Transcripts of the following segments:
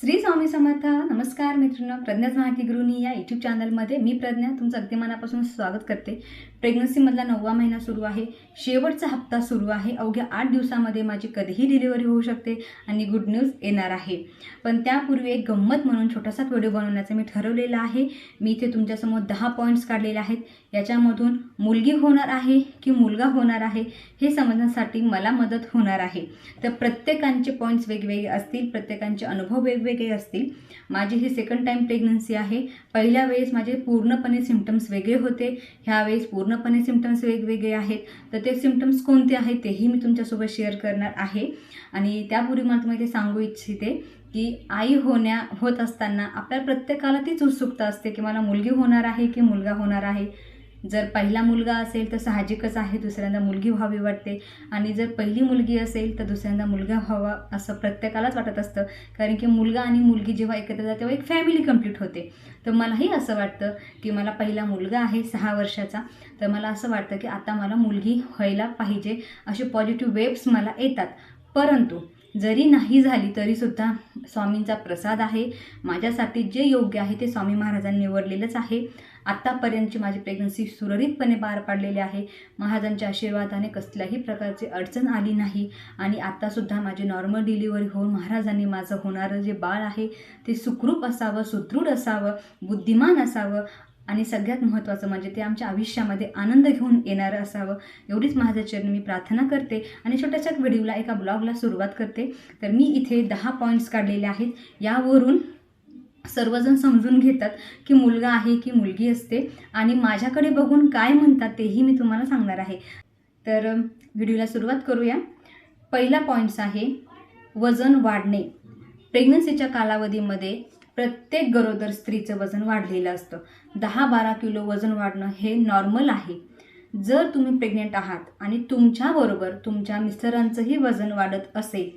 श्री स्वामी समर्थ. नमस्कार मित्रांनो. प्रज्ञाच माहिती गृहिणी या यूट्यूब चॅनलमध्ये मी प्रज्ञा तुमचं अगदी मनापासून स्वागत करते. प्रेग्नन्सीमधला नववा महिना सुरू आहे. शेवटचा हप्ता सुरू आहे. अवघ्या आठ दिवसामध्ये माझी कधीही डिलिव्हरी होऊ शकते आणि गुड न्यूज येणार आहे. पण त्यापूर्वी एक गंमत म्हणून छोटासा व्हिडिओ बनवण्याचं मी ठरवलेलं आहे. मी इथे तुमच्यासमोर दहा पॉईंट्स काढलेले आहेत. याच्यामधून मुलगी होणार आहे की मुलगा होणार आहे हे समजण्यासाठी मला मदत होणार आहे. तर प्रत्येकांचे पॉईंट्स वेगवेगळे असतील प्रत्येकांचे अनुभव वेगवेगळे असतील. माझी ही सेकंड टाईम प्रेग्नन्सी आहे. पहिल्या वेळेस माझे पूर्णपणे सिमटम्स वेगळे होते. ह्या वेळेस पूर्णपणे सिमटम्स वेगवेगळे आहेत. तर ते सिमटम्स कोणते आहेत तेही मी तुमच्यासोबत शेअर करणार आहे. आणि त्यापूर्वी मला तुम्हाला ते सांगू इच्छिते की आई होण्या होत असताना आपल्या प्रत्येकाला तीच उत्सुकता असते की मला मुलगी होणार आहे की मुलगा होणार आहे. जर पहिला मुलगा असेल तर साहजिकच आहे दुसऱ्यांदा मुलगी व्हावी वाटते. आणि जर पहिली मुलगी असेल तर दुसऱ्यांदा मुलगा व्हावा असं प्रत्येकालाच वाटत असतं. कारण की मुलगा आणि मुलगी जेव्हा एकत्र जाते तेव्हा एक फॅमिली कंप्लीट होते. तर मलाही असं वाटतं की मला पहिला मुलगा आहे सहा वर्षाचा. तर मला असं वाटतं की आता मला मुलगी व्हायला पाहिजे असे पॉझिटिव्ह वेव्स मला येतात. परंतु जरी नाही झाली तरीसुद्धा स्वामींचा प्रसाद आहे. माझ्यासाठी जे योग्य आहे ते स्वामी महाराजांनी निवडलेलंच आहे. आत्तापर्यंतची माझी प्रेग्नन्सी सुरळीतपणे पार पाडलेली आहे. महाराजांच्या आशीर्वादाने कसल्याही प्रकारची अडचण आली नाही. आणि आत्तासुद्धा माझी नॉर्मल डिलिव्हरी होऊन महाराजांनी माझं होणारं जे बाळ आहे ते सुखरूप असावं सुदृढ असावं बुद्धिमान असावं आणि सगळ्यात महत्त्वाचं म्हणजे ते आमच्या आयुष्यामध्ये आनंद घेऊन येणारं असावं. एवढीच माझ्या मी प्रार्थना करते आणि छोट्याशा व्हिडिओला एका ब्लॉगला सुरुवात करते. तर मी इथे दहा पॉईंट्स काढलेले आहेत. यावरून सर्वजण समजून घेतात की मुलगा आहे की मुलगी असते. आणि माझ्याकडे बघून काय म्हणतात तेही मी तुम्हाला सांगणार आहे. तर व्हिडिओला सुरुवात करूया. पहिला पॉईंट्स आहे वजन वाढणे. प्रेग्नन्सीच्या कालावधीमध्ये प्रत्येक गरोदर स्त्रीचं वजन वाढलेलं असतं. दहा बारा किलो वजन वाढणं हे नॉर्मल आहे. जर तुम्ही प्रेग्नेंट आहात आणि तुमच्याबरोबर तुमच्या मिस्टरांचंही वजन वाढत असेल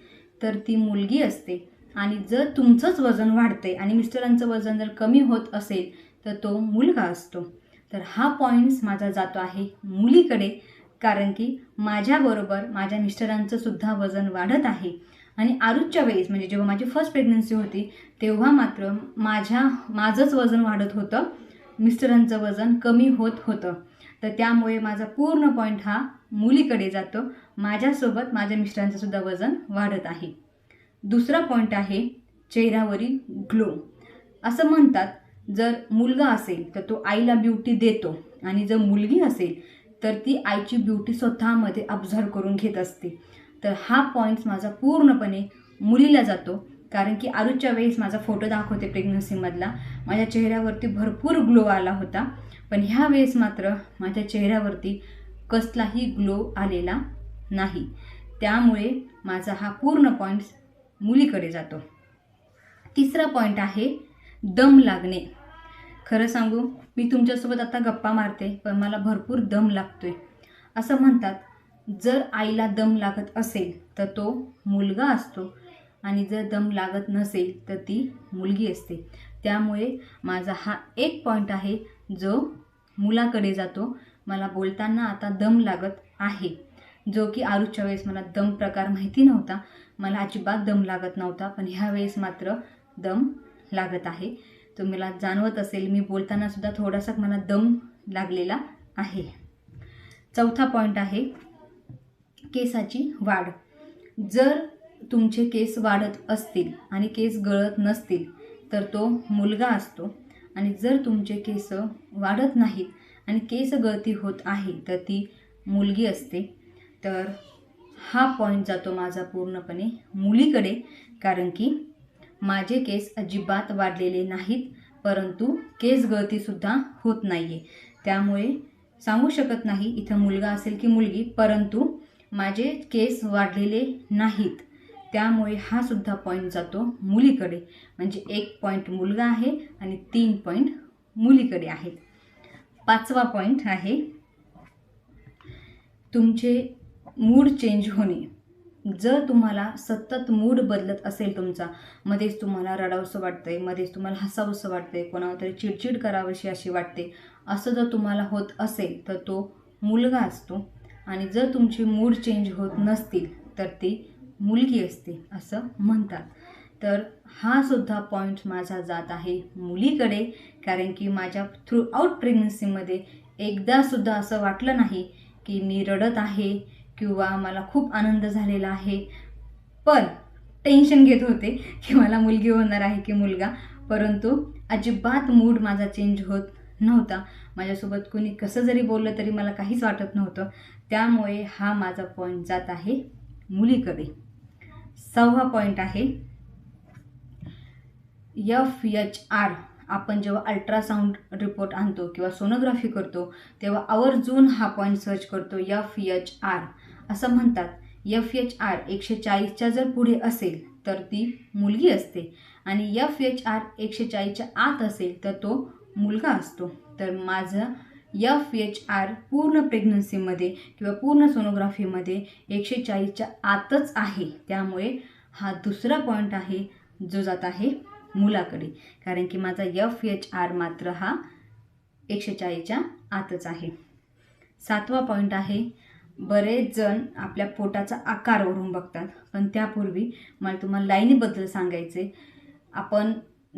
तर ती मुलगी असते. आणि जर तुमचंच वजन वाढते आणि मिस्टरांचं वजन जर कमी होत असेल तर तो मुलगा असतो. तर हा पॉईंट्स माझा जातो आहे मुलीकडे कारण की माझ्याबरोबर माझ्या मिस्टरांचं सुद्धा वजन वाढत आहे. आणि आरुजच्या वेळेस म्हणजे जेव्हा माझी फर्स्ट प्रेग्नन्सी होती तेव्हा मात्र माझ्या माझंच वजन वाढत होतं. मिस्टरांचं वजन कमी होत होतं. तर त्यामुळे माझा पूर्ण पॉईंट हा मुलीकडे जातो. माझ्यासोबत माझ्या मिस्टरांचं सुद्धा वजन वाढत आहे. दुसरा पॉईंट आहे चेहऱ्यावरील ग्लो असं म्हणतात जर मुलगा असेल तर तो आईला ब्युटी देतो. आणि जर मुलगी असेल तर ती आईची ब्युटी स्वतःमध्ये ऑब्झर्व करून घेत असते. तर हा पॉईंट्स माझा पूर्णपणे मुलीला जातो. कारण की आरूच्या वेळेस माझा फोटो दाखवते प्रेग्नन्सीमधला माझ्या चेहऱ्यावरती भरपूर ग्लो आला होता. पण ह्या वेळेस मात्र माझ्या चेहऱ्यावरती कसलाही ग्लो आलेला नाही. त्यामुळे माझा हा पूर्ण पॉईंट्स मुलीकडे जातो. तिसरा पॉईंट आहे दम लागणे. खरं सांगू मी तुमच्यासोबत आता गप्पा मारते पण मला भरपूर दम लागतोय. असं म्हणतात जर आईला दम लागत असेल तर तो मुलगा असतो. आणि जर दम लागत नसेल तर ती मुलगी असते. त्यामुळे माझा हा एक पॉईंट आहे जो मुलाकडे जातो. मला बोलताना आता दम लागत आहे. जो की आरूच्या वेळेस मला दम प्रकार माहिती नव्हता मला अजिबात दम लागत नव्हता पण ह्या वेळेस मात्र दम लागत आहे. तो मला जाणवत असेल मी बोलताना सुद्धा थोडासा मला दम लागलेला आहे. चौथा पॉईंट आहे केसाची वाढ. जर तुमचे केस वाढत असतील आणि केस गळत नसतील तर तो मुलगा असतो. आणि जर तुमचे केस वाढत नाहीत आणि केस गळती होत आहे तर ती मुलगी असते. तर हा पॉईंट जातो माझा पूर्णपणे मुलीकडे. कारण की माझे केस अजिबात वाढलेले नाहीत परंतु केस गळतीसुद्धा होत नाही आहे त्यामुळे सांगू शकत नाही इथं मुलगा असेल की मुलगी परंतु माझे केस वाढलेले नाहीत. त्यामुळे हा सुद्धा पॉईंट जातो मुलीकडे. म्हणजे एक पॉईंट मुलगा आहे आणि तीन पॉईंट मुलीकडे आहेत. पाचवा पॉईंट आहे तुमचे मूड चेंज होणे. जर तुम्हाला सतत मूड बदलत असेल तुमचा मध्येच तुम्हाला रडावंसं वाटतंय मध्येच तुम्हाला हसावंसं वाटतंय कोणावर तरी चिडचिड करावीशी अशी वाटते असं जर तुम्हाला होत असेल तर तो मुलगा असतो. आणि जर तुमची मूड चेंज होत नसतील तर ती मुलगी असते असं म्हणतात. तर हा सुद्धा पॉईंट माझा जात आहे मुलीकडे कारण की माझ्या थ्रू आउट प्रेग्नन्सीमध्ये एकदासुद्धा असं वाटलं नाही की मी रडत आहे किंवा मला खूप आनंद झालेला आहे. पण टेन्शन घेत होते की मला मुलगी होणार आहे की मुलगा. परंतु अजिबात मूड माझा चेंज होत नव्हता. माझ्यासोबत कुणी कसं जरी बोललं तरी मला काहीच वाटत नव्हतं. त्यामुळे हा माझा पॉईंट जात आहे मुलीकडे. सहावा पॉईंट आहे एफ एच आर आपण जेव्हा अल्ट्रासाऊंड रिपोर्ट आणतो किंवा सोनोग्राफी करतो तेव्हा आवर्जून हा पॉईंट सर्च करतो एफ एच आर असं म्हणतात. एफ एच आर एकशे चाळीसच्या जर पुढे असेल तर ती मुलगी असते आणि एफ एच आर एकशे चाळीसच्या आत असेल तर तो मुलगा असतो. तर माझं एफ एच आर पूर्ण प्रेग्नन्सीमध्ये किंवा पूर्ण सोनोग्राफीमध्ये एकशे चाळीसच्या आतच आहे. त्यामुळे हा दुसरा पॉईंट आहे जो जात आहे मुलाकडे. कारण की माझा एफ एच आर मात्र हा एकशे चाळीसच्या आतच आहे. सातवा पॉईंट आहे बरेच जण आपल्या पोटाचा आकारवरून बघतात. पण त्यापूर्वी मला तुम्हाला लाईनीबद्दल सांगायचे आपण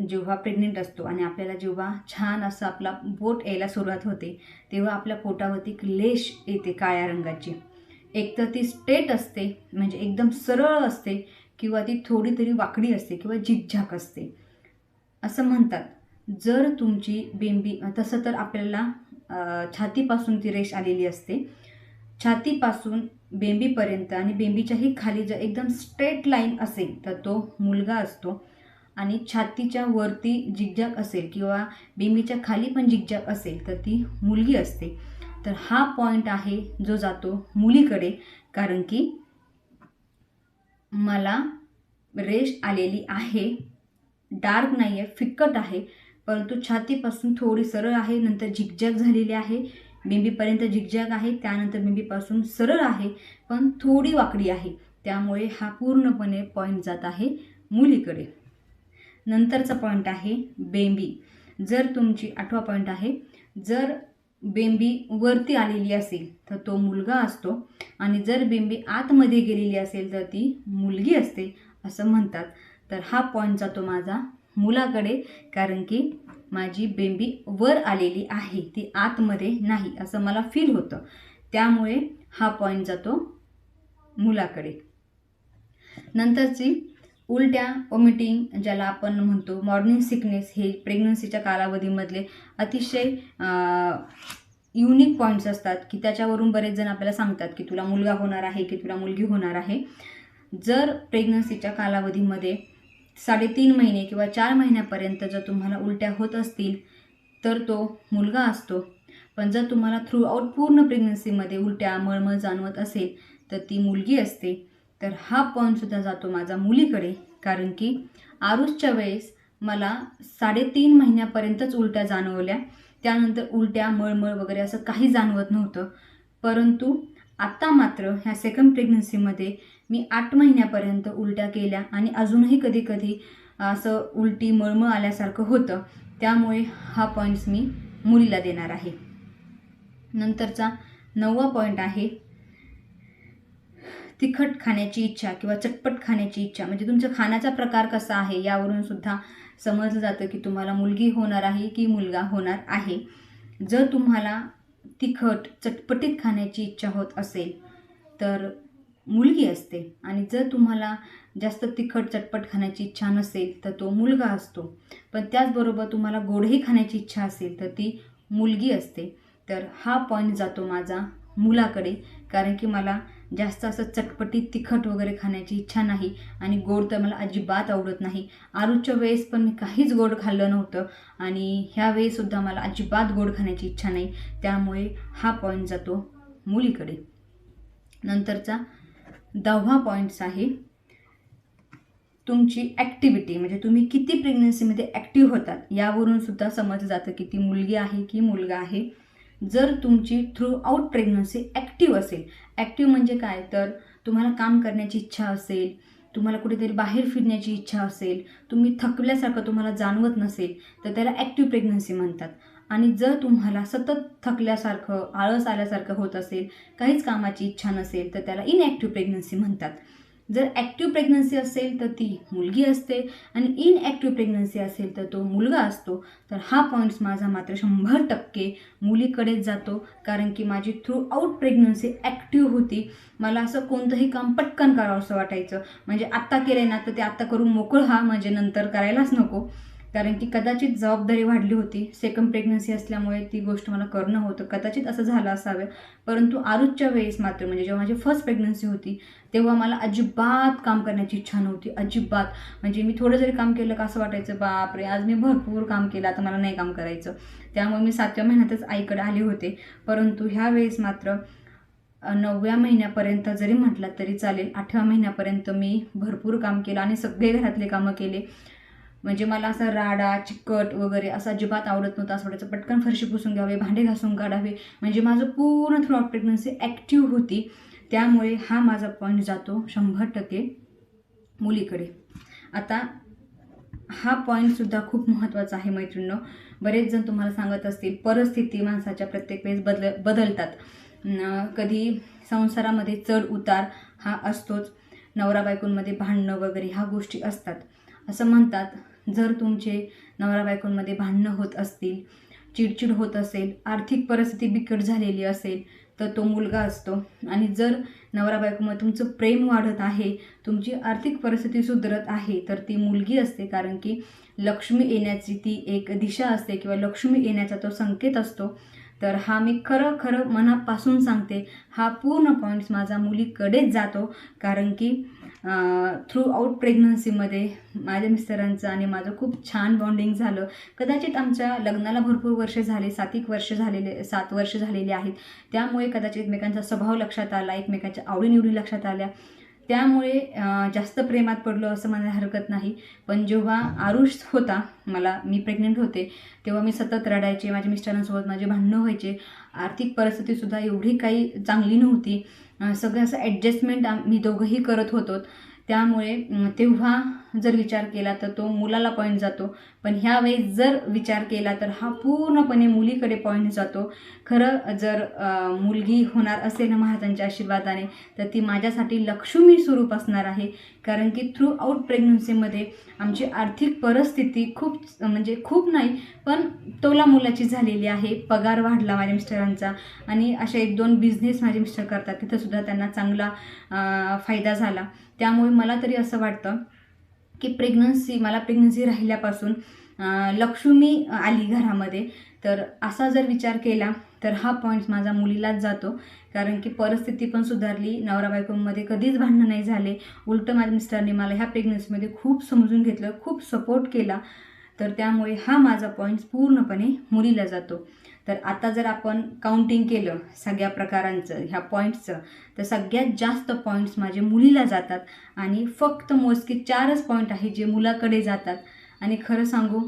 जेव्हा प्रेग्नेंट असतो आणि आपल्याला जेव्हा छान असं आपला बोट यायला सुरुवात होते तेव्हा आपल्या पोटावरती एक लेश येते काळ्या रंगाची. एक तर ती स्ट्रेट असते म्हणजे एकदम सरळ असते किंवा ती थोडी तरी वाकडी असते किंवा झिकझाक असते. असं म्हणतात. जर तुमची बेंबी तसं तर आपल्याला छातीपासून ती रेष आलेली असते. छातीपासून बेंबीपर्यंत आणि बेंबीच्याही खाली जर एकदम स्ट्रेट लाईन असेल तर तो मुलगा असतो. आणि छातीच्या वरती जिगजॅग असेल किंवा बेंबीच्या खाली पण जिगजॅग असेल तर ती मुलगी असते. तर हा पॉईंट आहे जो जातो मुलीकडे कारण की मला रेश आलेली आहे. डार्क नाही आहे फिक्कट आहे. परंतु छातीपासून थोडी सरळ आहे नंतर झिकझॅक झालेली आहे. बिंबीपर्यंत झिकझॅक आहे त्यानंतर बिंबीपासून सरळ आहे पण थोडी वाकडी आहे. त्यामुळे हा पूर्णपणे पॉईंट जात आहे मुलीकडे. नंतरचा पॉईंट आहे बेंबी. जर तुमची आठवा पॉईंट आहे जर बेंबी वरती आलेली असेल तर तो मुलगा असतो. आणि जर बेंबी आतमध्ये गेलेली असेल तर ती मुलगी असते असं म्हणतात. तर हा पॉईंट जातो माझा मुलाकडे कारण की माझी बेंबी वर आलेली आहे ती आतमध्ये नाही असं मला फील होतं. त्यामुळे हा पॉईंट जातो मुलाकडे. नंतरची उलट्या वॉमिटिंग ज्याला आपण म्हणतो मॉर्निंग सिकनेस हे प्रेग्नन्सीच्या कालावधीमधले अतिशय युनिक पॉईंट्स असतात की त्याच्यावरून बरेच जण आपल्याला सांगतात की तुला मुलगा होणार आहे की तुला मुलगी होणार आहे. जर प्रेग्नन्सीच्या कालावधीमध्ये साडेतीन महिने किंवा चार महिन्यापर्यंत जर तुम्हाला उलट्या होत असतील तर तो मुलगा असतो. पण जर तुम्हाला थ्रू आऊट पूर्ण प्रेग्नन्सीमध्ये उलट्या मळमळ जाणवत असेल तर ती मुलगी असते. तर हा पॉईंटसुद्धा जातो माझा मुलीकडे कारण की आरुषच्या वेळेस मला साडेतीन महिन्यापर्यंतच उलट्या जाणवल्या. त्यानंतर उलट्या मळमळ वगैरे असं काही जाणवत नव्हतं. परंतु आत्ता मात्र ह्या सेकंड प्रेग्नन्सीमध्ये मी आठ महिन्यापर्यंत उलट्या केल्या आणि अजूनही कधी कधी असं उलटी मळमळ आल्यासारखं होतं. त्यामुळे हा पॉईंट्स मी मुलीला देणार आहे. नंतरचा नववा पॉईंट आहे तिखट खाण्याची इच्छा किंवा चटपट खाण्याची इच्छा. म्हणजे तुमचा खाण्याचा प्रकार कसा आहे यावरून सुद्धा समजलं जातं की तुम्हाला मुलगी होणार आहे की मुलगा होणार आहे. जर तुम्हाला तिखट चटपटीत खाण्याची इच्छा होत असेल तर मुलगी असते. आणि जर तुम्हाला जास्त तिखट चटपट खाण्याची इच्छा नसेल तर तो मुलगा असतो. पण त्याचबरोबर तुम्हाला गोडही खाण्याची इच्छा असेल तर ती मुलगी असते. तर हा पॉईंट जातो माझा. मुलाकडे. कारण की मला जास्त असं चटपटीत तिखट वगैरे खाण्याची इच्छा नाही आणि गोड तर मला अजिबात आवडत नाही. आरूच्या वेळेस पण मी काहीच गोड खाल्लं नव्हतं आणि ह्या वेळेसुद्धा मला अजिबात गोड खाण्याची इच्छा नाही. त्यामुळे हा पॉईंट जातो मुलीकडे. नंतरचा दहावा पॉईंट्स आहे तुमची ॲक्टिव्हिटी म्हणजे तुम्ही किती प्रेग्नन्सीमध्ये ॲक्टिव्ह होतात यावरून सुद्धा समजलं जातं की ती मुलगी आहे की मुलगा आहे. जर तुमची थ्रू आऊट प्रेग्नन्सी ॲक्टिव्ह असेल ॲक्टिव्ह म्हणजे काय? तर तुम्हाला काम करण्याची इच्छा असेल तुम्हाला कुठेतरी बाहेर फिरण्याची इच्छा असेल तुम्ही थकल्यासारखं तुम्हाला जाणवत नसेल तर त्याला ॲक्टिव्ह प्रेग्नन्सी म्हणतात. आणि जर तुम्हाला सतत थकल्यासारखं आळस आल्यासारखं होत असेल काहीच कामाची इच्छा नसेल तर त्याला इनॲक्टिव्ह प्रेग्नन्सी म्हणतात. जर ॲक्टिव्ह प्रेग्नन्सी असेल तर ती मुलगी असते आणि इनॲक्टिव्ह प्रेग्नन्सी असेल तर तो मुलगा असतो. तर हा पॉईंट्स माझा मात्र शंभर टक्के मुलीकडेच जातो. कारण की माझी थ्रू आऊट प्रेग्नन्सी ॲक्टिव्ह होती. मला असं कोणतंही काम पटकन करावं असं वाटायचं. म्हणजे आत्ता केलं ना तर ते आत्ता करून मोकळ हा. म्हणजे नंतर करायलाच नको. कारण की कदाचित जबाबदारी वाढली होती सेकंड प्रेग्नन्सी असल्यामुळे ती गोष्ट मला करणं होतं. कदाचित असं झालं असावं. परंतु आरुजच्या वेळेस मात्र म्हणजे जेव्हा माझी फर्स्ट प्रेग्नन्सी होती तेव्हा मला अजिबात काम करण्याची इच्छा नव्हती. अजिबात. म्हणजे मी थोडं जरी काम केलं का असं वाटायचं बापरे आज मी भरपूर काम केलं आता मला नाही काम करायचं. त्यामुळे मी सातव्या महिन्यातच आईकडे आले होते. परंतु ह्या वेळेस मात्र नवव्या महिन्यापर्यंत जरी म्हटलं तरी चालेल आठव्या महिन्यापर्यंत मी भरपूर काम केलं आणि सगळे घरातले कामं केले. म्हणजे मला असं राडा चिकट वगैरे असं अजिबात आवडत नव्हतं असं वाटायचं. पटकन फरशी पुसून घ्यावे भांडे घासून काढावे. म्हणजे माझं पूर्ण थ्रॉट प्रेग्नन्सी ॲक्टिव्ह होती. त्यामुळे हा माझा पॉईंट जातो शंभर टक्के मुलीकडे. आता हा पॉईंटसुद्धा खूप महत्त्वाचा आहे मैत्रिणीनं. बरेच जण तुम्हाला सांगत असतील परिस्थिती माणसाच्या प्रत्येक वेळेस बदल बदलतात. कधी संसारामध्ये चढ उतार हा असतोच. नवरा बायकोंमध्ये भांडणं वगैरे ह्या गोष्टी असतात. असं म्हणतात जर तुमचे नवरा बायकोंमध्ये भांडणं होत असतील चिडचिड होत असेल आर्थिक परिस्थिती बिकट झालेली असेल तर तो मुलगा असतो. आणि जर नवरा बायकोमध्ये तुमचं प्रेम वाढत आहे तुमची आर्थिक परिस्थिती सुधरत आहे तर ती मुलगी असते. कारण की लक्ष्मी येण्याची ती एक दिशा असते किंवा लक्ष्मी येण्याचा तो संकेत असतो. तर हा मी खरं खरं मनापासून सांगते हा पूर्ण पॉईंट्स माझा मुलीकडेच जातो. कारण की थ्रू आऊट प्रेग्नन्सीमध्ये माझ्या मिस्टरांचं आणि माझं खूप छान बॉन्डिंग झालं. कदाचित आमच्या लग्नाला भरपूर वर्ष झाले सात एक वर्ष झालेले सात वर्ष झालेले आहेत. त्यामुळे कदाचित एकमेकांचा स्वभाव लक्षात आला एकमेकांच्या आवडीनिवडी लक्षात आल्या. त्यामुळे जास्त प्रेमात पडलो असं म्हणायला हरकत नाही. पण जेव्हा आरुष होता मला मी प्रेग्नेंट होते तेव्हा मी सतत रडायचे माझ्या मिस्टरांसोबत माझे भांडणं व्हायचे. आर्थिक परिस्थितीसुद्धा एवढी काही चांगली नव्हती. सगळं असं ॲडजस्टमेंट आम्ही दोघंही करत होतो. त्यामुळे तेव्हा जर विचार केला तर तो मुलाला पॉईंट जातो. पण ह्यावेळी जर विचार केला तर हा पूर्णपणे मुलीकडे पॉईंट जातो. खरं जर मुलगी होणार असेल ना महाराजांच्या आशीर्वादाने तर ती माझ्यासाठी लक्ष्मी स्वरूप असणार आहे. कारण की थ्रू आऊट प्रेग्नन्सीमध्ये आमची आर्थिक परिस्थिती खूप म्हणजे खूप नाही पण तोला मुलाची झालेली आहे. पगार वाढला माझ्या मिस्टरांचा. आणि अशा एक दोन बिझनेस माझे मिस्टर करतात. तिथंसुद्धा त्यांना चांगला फायदा झाला. त्यामुळे मला तरी असं वाटतं की प्रेग्नन्सी मला प्रेग्नन्सी राहिल्यापासून लक्ष्मी आली घरामध्ये. तर असा जर विचार केला तर हा पॉईंट माझा मुलीलाच जातो. कारण की परिस्थिती पण सुधारली नवरा बायकोमध्ये कधीच भांडणं नाही झाले. उलटं माझ्या मिस्टरने मला ह्या प्रेग्नन्सीमध्ये खूप समजून घेतलं खूप सपोर्ट केला. तर त्यामुळे हा माझा पॉईंट पूर्णपणे मुलीला जातो. तर आता जर आपण काउंटिंग केलं सगळ्या प्रकारांचं ह्या पॉईंट्सचं तर सगळ्यात जास्त पॉईंट्स माझे मुलीला जातात आणि फक्त मोजकी चारच पॉईंट आहे जे मुलाकडे जातात. आणि खरं सांगू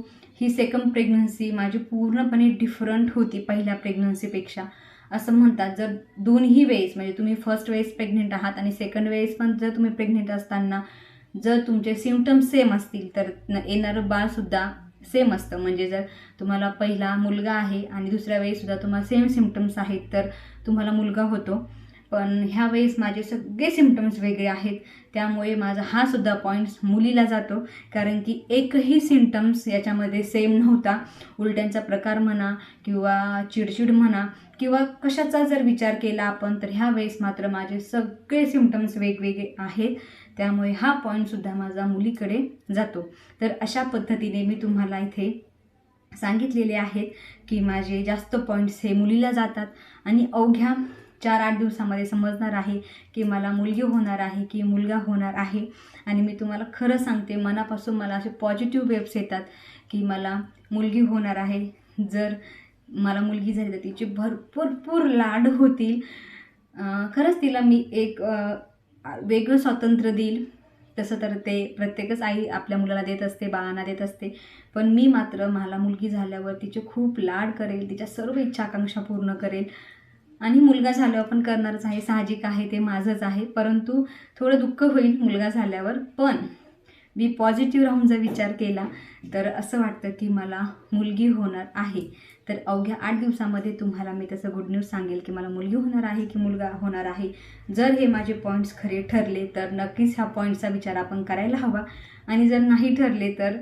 ही सेकंड प्रेग्नन्सी माझी पूर्णपणे डिफरंट होती पहिल्या प्रेग्नन्सीपेक्षा असं म्हणतात जर दोन्ही वेळेस म्हणजे तुम्ही फर्स्ट वेळेस प्रेग्नेंट आहात आणि सेकंड वेळेस पण जर तुम्ही प्रेग्नेंट असताना जर तुमचे सिमटम्स सेम असतील तर येणारं बाळसुद्धा सेम असतं. म्हणजे जर तुम्हाला पहिला मुलगा आहे आणि दुसऱ्या वेळीसुद्धा तुम्हाला सेम सिमटम्स आहेत तर तुम्हाला मुलगा होतो. पण ह्या वेळेस माझे सगळे सिमटम्स वेगळे आहेत. त्यामुळे माझा हा सुद्धा पॉईंट्स मुलीला जातो. कारण की एकही सिमटम्स याच्यामध्ये सेम नव्हता. उलट्यांचा प्रकार म्हणा किंवा चिडचिड म्हणा किंवा कशाचा जर विचार केला आपण तर ह्या वेळेस मात्र माझे सगळे सिमटम्स वेगवेगळे आहेत. त्यामुळे हा पॉईंटसुद्धा माझा मुलीकडे जातो. तर अशा पद्धतीने मी तुम्हाला इथे सांगितलेले आहेत की माझे जास्त पॉईंट्स हे मुलीला जातात. आणि अवघ्या चार आठ दिवसामध्ये समजणार आहे की मला मुलगी होणार आहे की मुलगा होणार आहे. आणि मी तुम्हाला खरं सांगते मनापासून मला असे पॉझिटिव्ह वेब्स येतात की मला मुलगी होणार आहे. जर मला मुलगी झाली तर तिचे भरपूरपूर लाड होतील. खरंच तिला मी एक वेगळं स्वातंत्र्य देईल. तसं तर ते प्रत्येकच आई आपल्या मुलाला देत असते बाळांना देत असते. पण मी मात्र मला मुलगी झाल्यावर तिचे खूप लाड करेल तिच्या सर्व इच्छा आकांक्षा पूर्ण करेल. आणि मुलगा झाल्यावर पण करणारच आहे साहजिक आहे ते माझंच आहे. परंतु थोडं दुःख होईल मुलगा झाल्यावर. पण मी पॉझिटिव्ह राहून जर विचार केला तर असं वाटतं की मला मुलगी होणार आहे. तर अवघ्या आठ दिवसामध्ये तुम्हाला मी तसं गुड न्यूज सांगेल की मला मुलगी होणार आहे की मुलगा होणार आहे. जर हे माझे पॉईंट्स खरे ठरले तर नक्कीच ह्या पॉईंटचा विचार आपण करायला हवा. आणि जर नाही ठरले तर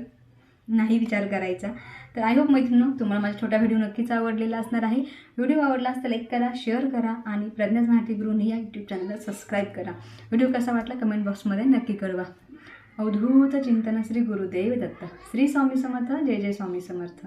नाही विचार करायचा. तर आय होप मैत्रिणी तुम्हाला माझा छोटा व्हिडिओ नक्कीच आवडलेला असणार आहे. व्हिडिओ आवडला असता लाईक करा शेअर करा आणि प्रज्ञा माहिती गृहिणी या यूट्यूब चॅनलला सबस्क्राईब करा. व्हिडिओ कसा वाटला कमेंट बॉक्समध्ये नक्की कळवा. अवधूत चिंतन श्री गुरुदेव दत्त. श्री स्वामी समर्थ जय जय स्वामी समर्थ.